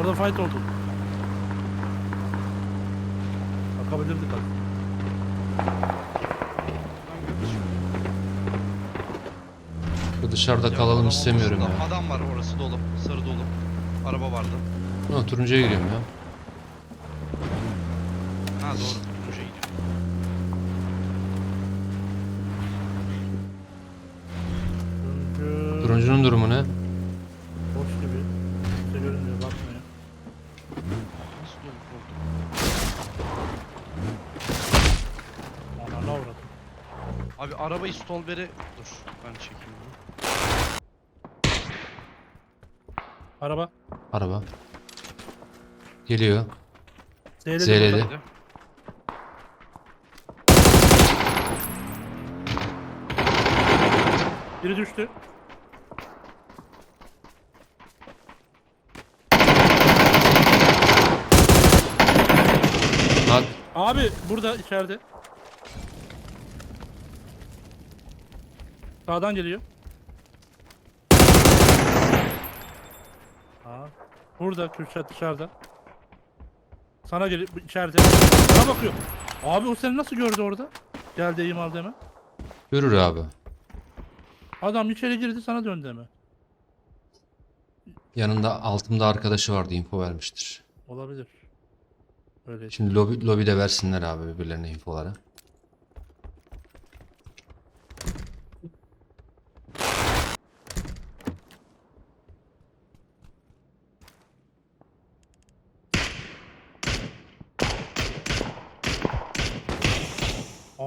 Orada fight oldu. Bakabilirdik abi. Bu Dışarıda kalalım istemiyorum ya. Adam var orası dolu. Sarı dolu. Araba vardı. Ha, turuncuya gidiyorum ya. Ha doğru. Turuncuya gidiyor. Turuncu. Turuncunun durumu ne? Ananı avradım. Abi arabayı Stolber'e... Dur ben çekeyim onu. Araba. Araba. Geliyor. Zeyledi. Zeyledi. burada. Hadi. Biri düştü. Bak. Abi burada içeride. Sağdan geliyor. Aa, burada Kürşat dışarıda. Sana geliyor bu içeride. Sana bakıyor. Abi o seni nasıl gördü orada? Geldi eğim aldı hemen. Görür abi. Adam içeri girdi sana döndü hemen. Yanında altımda arkadaşı vardı info vermiştir. Olabilir. Öyle. Şimdi lobi, lobide versinler abi birbirlerine infoları.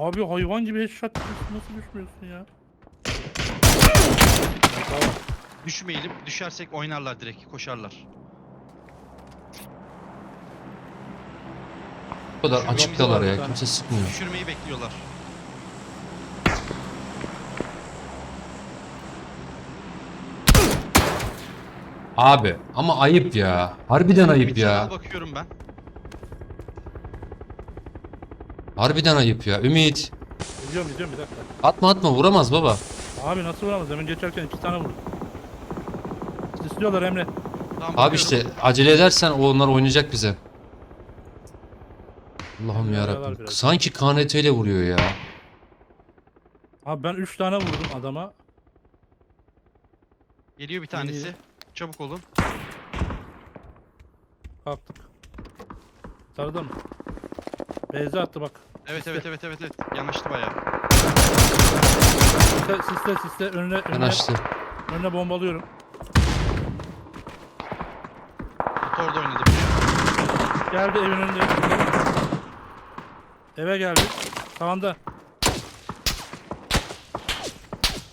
Abi hayvan gibi headshot nasıl düşmüyorsun ya? Düşmeyelim. Düşersek oynarlar direkt. Koşarlar. Bu kadar Şu açıktalar bir ya tane. kimse sıkmıyor. Düşürmeyi bekliyorlar. Abi ama ayıp ya. Harbiden ayıp Bir ya. bakıyorum ben. Harbiden ayıp ya. Ümit. Gidiyorum gidiyorum bir dakika. Atma atma vuramaz baba. Abi nasıl vuramaz? Demin geçerken iki tane vurdum. İstiyorlar Emre. Tamam, Abi işte acele edersen onlar oynayacak bize. Allah'ım yarabbim. biraz. Sanki KNT ile vuruyor ya. Abi ben 3 tane vurdum adama. Geliyor bir tanesi. Çabuk olun. Kalktık. Sarıda mı? Beyza attı bak. Evet evet evet evet evet. Yanaştı bayağı. Siste siste, siste. önüne önüne, Yanaştı. önüne bombalıyorum. Motor da oynadı. Geldi evin önünde. Eve geldi. Sağında.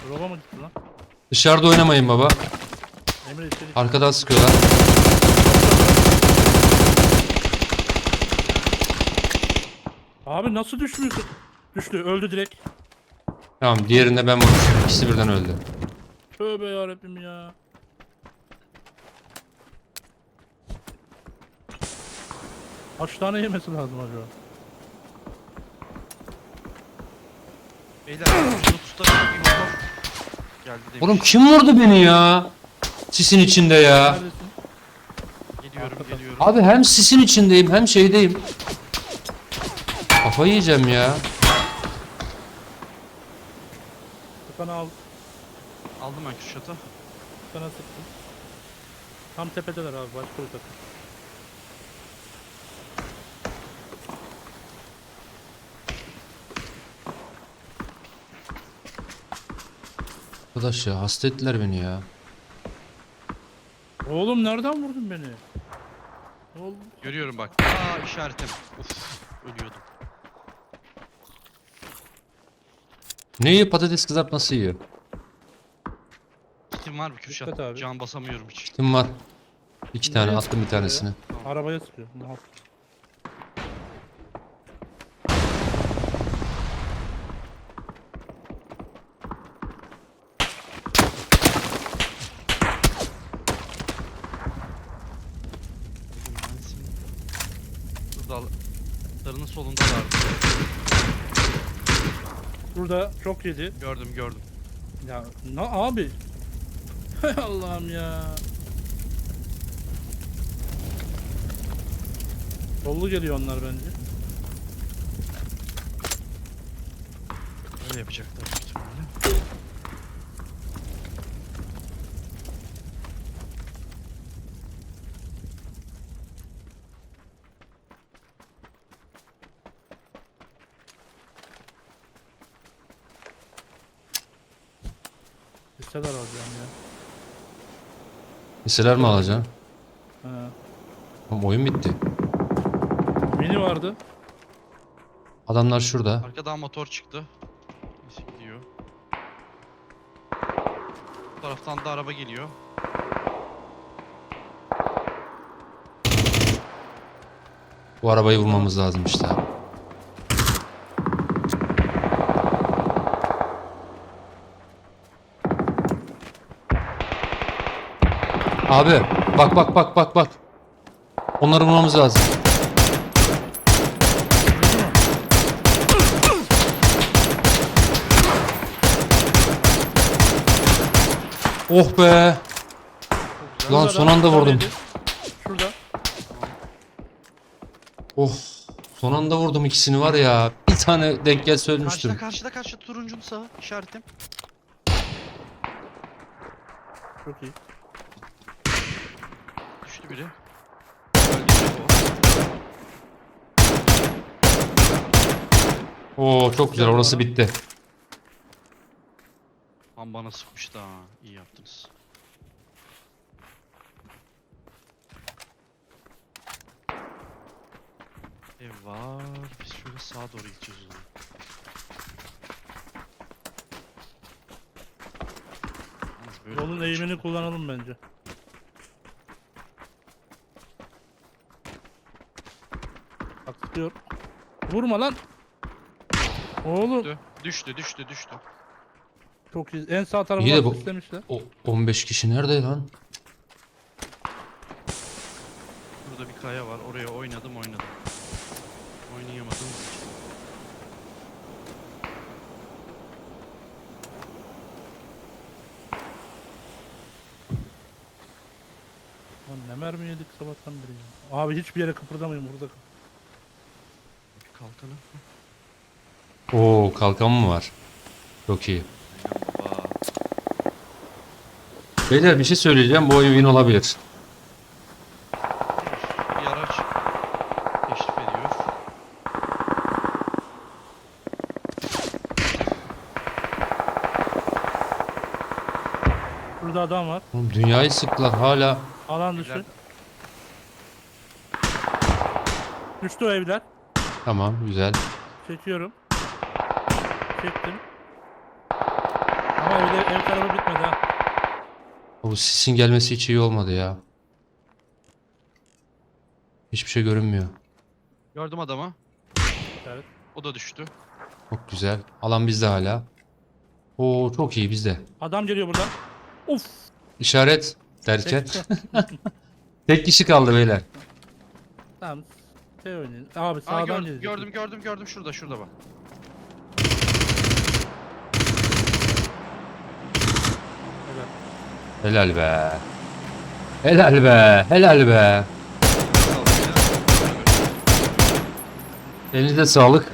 Roba mı gitti lan? Dışarıda oynamayın baba. Emre içeri. Arkadan sıkıyorlar. Abi nasıl düşmüyorsun? Düştü öldü direkt. Tamam diğerinde ben vurmuşum. İkisi birden öldü. Tövbe yarabbim ya. Kaç tane yemesi lazım acaba? Beyler şunu motor. Geldi demiş. Oğlum kim vurdu beni ya? Sisin içinde ya. Neredesin? Geliyorum geliyorum. Abi hem sisin içindeyim hem şeydeyim. Kafayı yiyeceğim ya. Tıkanı al. Aldım ben Kürşat'ı. Tıkanı sıktım. Tam tepedeler abi başka bir takım. Arkadaş ya hasta ettiler beni ya. Oğlum nereden vurdun beni? Oldu? Görüyorum bak. Aa işaretim. Uf ölüyordum. Ne yiyor patates kızartması yiyor. Kitim var mı Kürşat? Dikkat abi. Can basamıyorum hiç. Kim var? İki tane attım bir tanesini. Arabaya sıkıyor. Muhakkak. Şurada darının solundalardı. Burada çok yedi. Gördüm gördüm. Ya ne abi? Hay Allah'ım ya. Sollu geliyor onlar bence. Öyle yapacaklar. Listeler alacağım ya. Hisseler mi alacaksın? Ha. Oğlum oyun bitti. Mini vardı. Adamlar şurada. Arkadan motor çıktı. Neyse gidiyor. Bu taraftan da araba geliyor. Bu arabayı vurmamız lazım işte. Abi bak bak bak bak bak. Onları vurmamız lazım. Oh be. Lan son da anda vurdum. Şurada. Oh. Son anda vurdum ikisini var ya. Bir tane denk gelse ölmüştüm. Karşıda karşıda karşıda turuncunun sağı işaretim. Çok iyi. Düştü biri. Oo çok güzel orası bitti. Lan bana sıkmıştı ha. İyi yaptınız. Ev var. Biz şöyle sağa doğru gideceğiz o zaman. Yolun eğimini kullanalım bence. Bak sıkıyor. Vurma lan. Oğlum Düştü, düştü, düştü, düştü. çok iyi. En sağ tarafı İyi de bu- istemişler. O 15 kişi nerede lan? Burada bir kaya var. Oraya oynadım, oynadım. Oynayamadım. Lan ne mermi yedik sabahtan beri ya. Abi hiçbir yere kıpırdamayın burada. Bir kalkanı. Oo kalkan mı var? Çok iyi. Beyler bir şey söyleyeceğim bu oyun win olabilir. Bir araç teşrif ediyor. Burada adam var. Oğlum dünyayı sıktılar hala. Alan dışı. Düştü o evler. Tamam güzel. Çekiyorum. Çektim. Ama evde, ev tarafı bitmedi ha. Bu sisin gelmesi hiç iyi olmadı ya. Hiçbir şey görünmüyor. Gördüm adamı. Evet. O da düştü. Çok güzel. Alan bizde hala. Oo çok iyi bizde. Adam geliyor buradan. Uf. İşaret derken. Tek kişi kaldı beyler. tamam. Şey oynayın. Abi Aa, sağdan gördüm, gelecek. gördüm, gördüm, gördüm. Şurada, şurada bak. Helal. Helal be. Helal be. Helal be. Elinize sağlık.